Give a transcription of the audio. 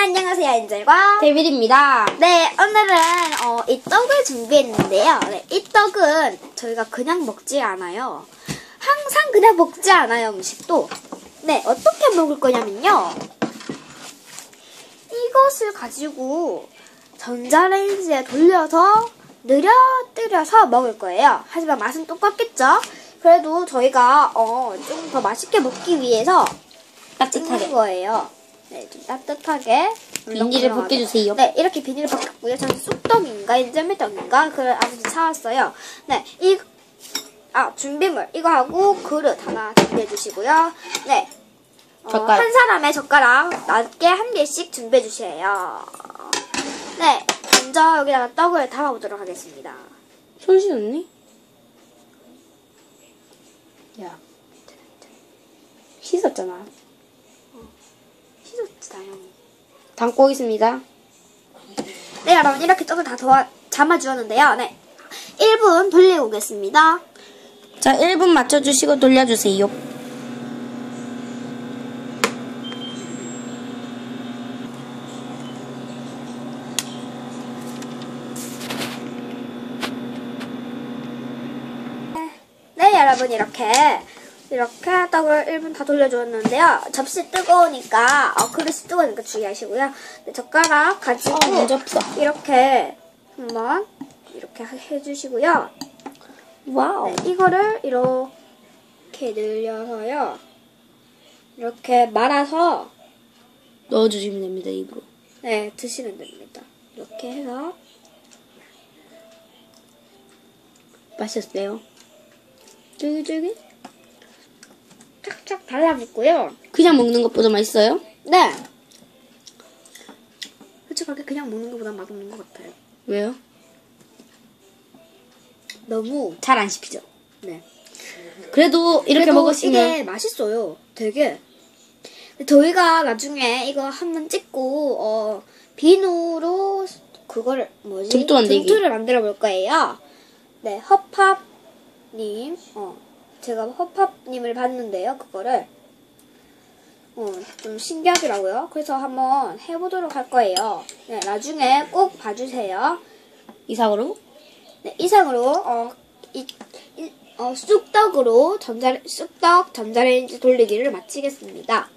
안녕하세요, 엔젤과. 데빌입니다. 네, 오늘은, 어, 이 떡을 준비했는데요. 네, 이 떡은 저희가 그냥 먹지 않아요. 항상 그냥 먹지 않아요, 음식도. 네, 어떻게 먹을 거냐면요. 이것을 가지고 전자레인지에 돌려서 느려뜨려서 먹을 거예요. 하지만 맛은 똑같겠죠? 그래도 저희가, 어, 좀 더 맛있게 먹기 위해서 따뜻하게. 거예요. 네, 좀 따뜻하게. 비닐을. 벗겨주세요. 네, 이렇게 비닐을 벗겼고요. 저는 쑥떡인가, 인절미떡인가, 그걸 아버지 사왔어요. 네, 이, 아, 준비물. 이거 하고 그릇 하나 준비해 주시고요. 네. 어, 젓가락. 한 사람의 젓가락 낮게 한 개씩 준비해 주세요. 네, 먼저 여기다가 떡을 담아보도록 하겠습니다. 손 씻었니? 야. 씻었잖아. 씻었지, 당연히. 담고 오겠습니다. 네, 여러분, 이렇게 떡을 다 도와, 담아주었는데요. 네. 1분 돌리고 오겠습니다. 자, 1분 맞춰주시고 돌려주세요. 네, 여러분, 이렇게, 이렇게 떡을 1분 다 돌려주었는데요. 접시 뜨거우니까, 어, 그릇이 뜨거우니까 주의하시고요. 네, 젓가락 가지고, 어. 이렇게, 한번, 이렇게 해주시고요. 와우. 네, 이거를 이렇게 늘려서요. 이렇게 말아서, 넣어주시면 됩니다, 입으로. 네, 드시면 됩니다. 이렇게 해서, 맛있었어요. 쫄깃쫄깃, 착착 달라붙고요. 그냥 먹는 것보다 맛있어요? 네. 솔직하게 그냥 먹는 것보다 맛없는 것 같아요. 왜요? 너무 잘 안 씹히죠? 네. 그래도 이렇게 그래도 먹으시면 이게 맛있어요. 되게. 저희가 나중에 이거 한번 찍고 어 비누로 그거를 뭐지? 만들기. 등투를 만들어 볼 거예요. 네, 허팝님. 어, 제가 허팝님을 봤는데요. 그거를 어, 좀 신기하더라고요. 그래서 한번 해보도록 할 거예요. 네, 나중에 꼭 봐주세요. 이상으로 네, 이상으로 어, 이, 이- 어, 쑥떡으로 전자 쑥떡 전자레인지 돌리기를 마치겠습니다.